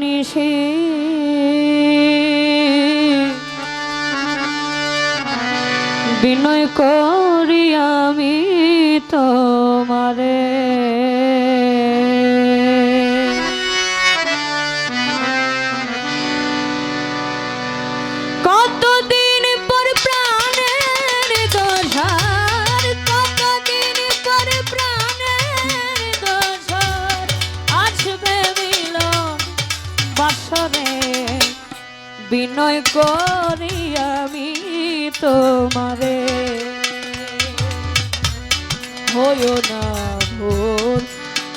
নিশে বিনয় করি আমি তোমারে। বিনয় করি আমি তোমারে। হইও না ভোর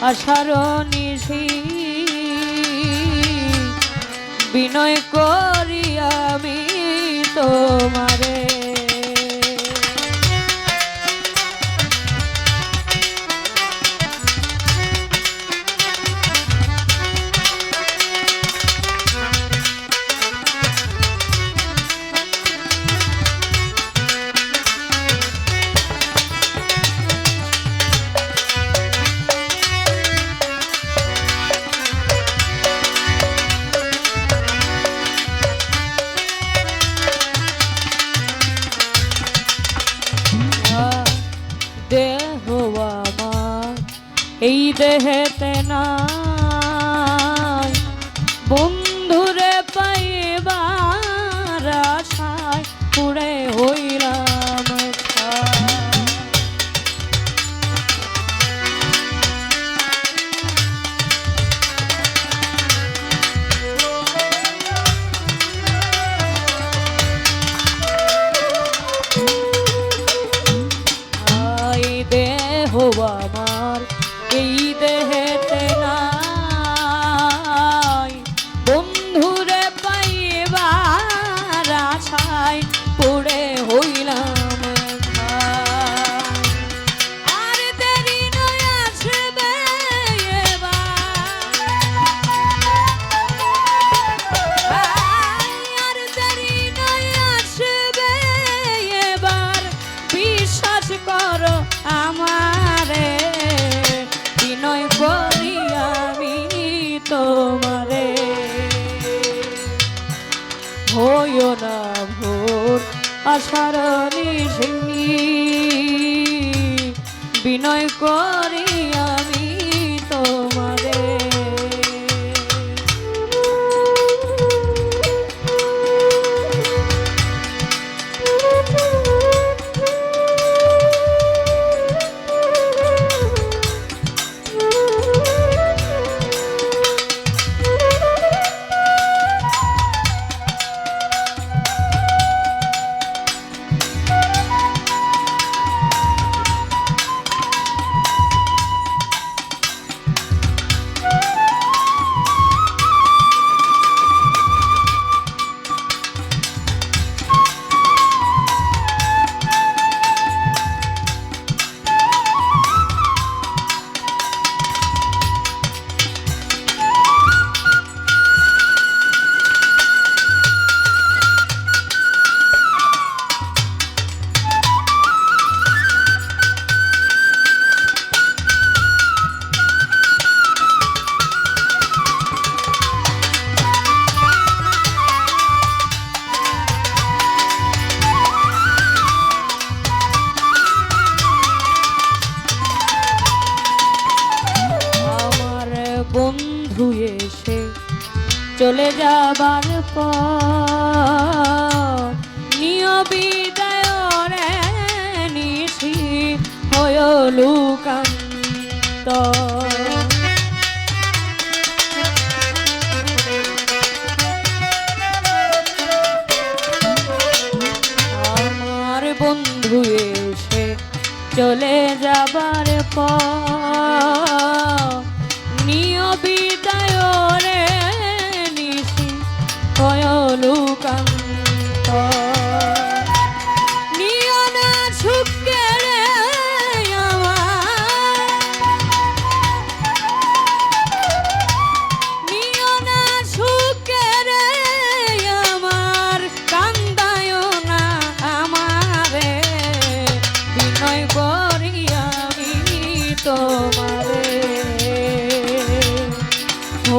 আশার নিশি। বিনয় করি আমি তোমারে। দেহ আমার। এই দেহেতে না আশারণী ঝিঙ্গি বিনয় কর চলে যাবার পর নিয়বিদায় নিশি হয়ে লুকান্ত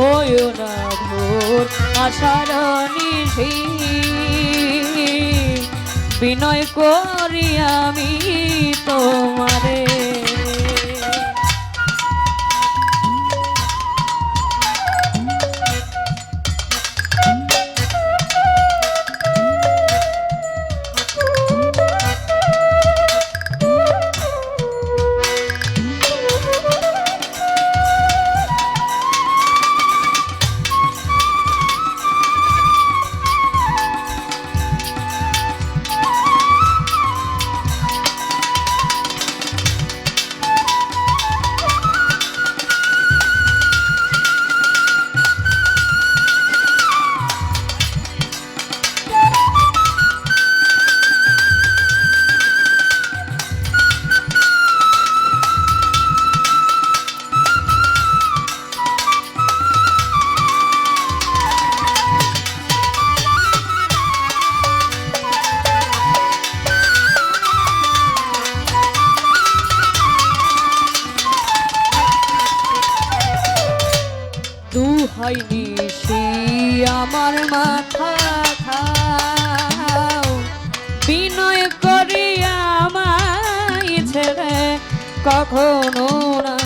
হয় না ভোর আশার নিশি বিনয় করি আমি তোমারে। কখনো না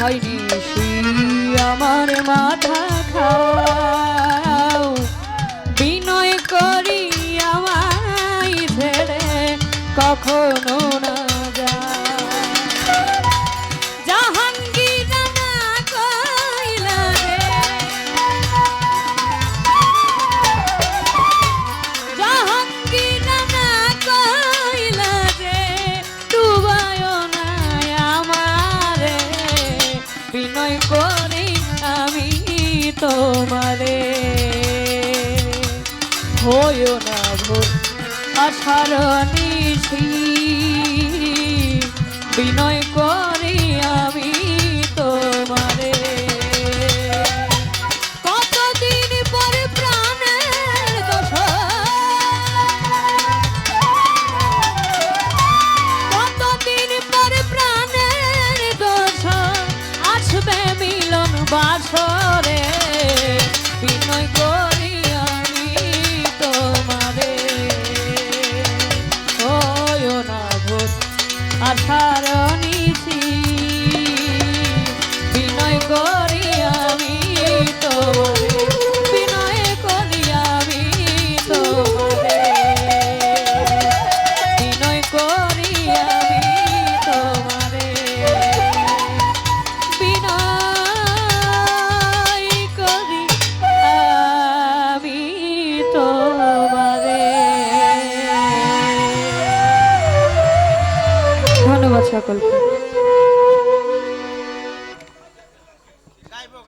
হয়নি আমার মাথা খাও। বিনয় করি আমায় ছেড়ে কখনো না বিনয় করি আমি তোমারে। হইও না ভুল আশার নিশি বিনয় করি